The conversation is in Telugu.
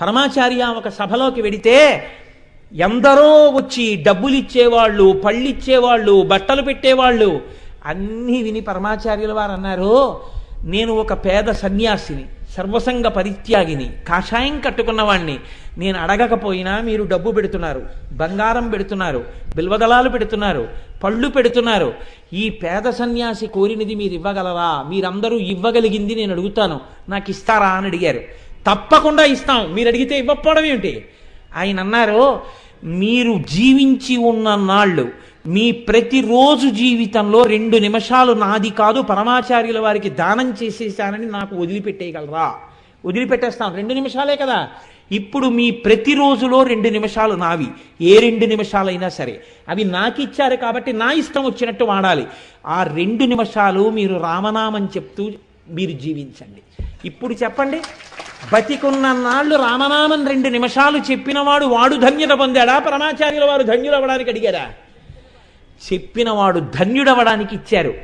పరమాచార్య ఒక సభలోకి వెడితే ఎందరో వచ్చి డబ్బులు ఇచ్చేవాళ్ళు పళ్ళు ఇచ్చేవాళ్ళు బట్టలు పెట్టేవాళ్ళు. అన్నీ విని పరమాచార్యుల వారు అన్నారు నేను ఒక పేద సన్యాసిని సర్వసంగ పరిత్యాగిని కాషాయం కట్టుకున్నవాణ్ణి. నేను అడగకపోయినా మీరు డబ్బు పెడుతున్నారు బంగారం పెడుతున్నారు బిల్వదళాలు పెడుతున్నారు పళ్ళు పెడుతున్నారు. ఈ పేద సన్యాసి కోరినది మీరు ఇవ్వగలరా? మీరందరూ ఇవ్వగలిగింది నేను అడుగుతాను. నాకు ఇస్తారా? అని అడిగారు. తప్పకుండా ఇస్తాం. మీరు అడిగితే ఇవ్వకపోవడం ఏమిటి? ఆయన అన్నారు మీరు జీవించి ఉన్న నాళ్ళు మీ ప్రతిరోజు జీవితంలో రెండు నిమిషాలు నాది కాదు పరమాచార్యుల వారికి దానం చేసేసానని నాకు వదిలిపెట్టేయగలరా? వదిలిపెట్టేస్తాం. రెండు నిమిషాలే కదా. ఇప్పుడు మీ ప్రతిరోజులో రెండు నిమిషాలు నావి. ఏ రెండు నిమిషాలైనా సరే. అవి నాకు ఇచ్చారు కాబట్టి నా ఇష్టం వచ్చినట్టు వాడాలి. ఆ రెండు నిమిషాలు మీరు రామనామం చెప్తూ మీరు జీవించండి. ఇప్పుడు చెప్పండి బతికున్న నాళ్ళు రామనామం రెండు నిమిషాలు చెప్పినవాడు వాడు ధన్యత పొందాడా? పరమాచార్యుల వారు ధన్యుడవడానికి అడిగారా? చెప్పినవాడు ధన్యుడవడానికి ఇచ్చారు.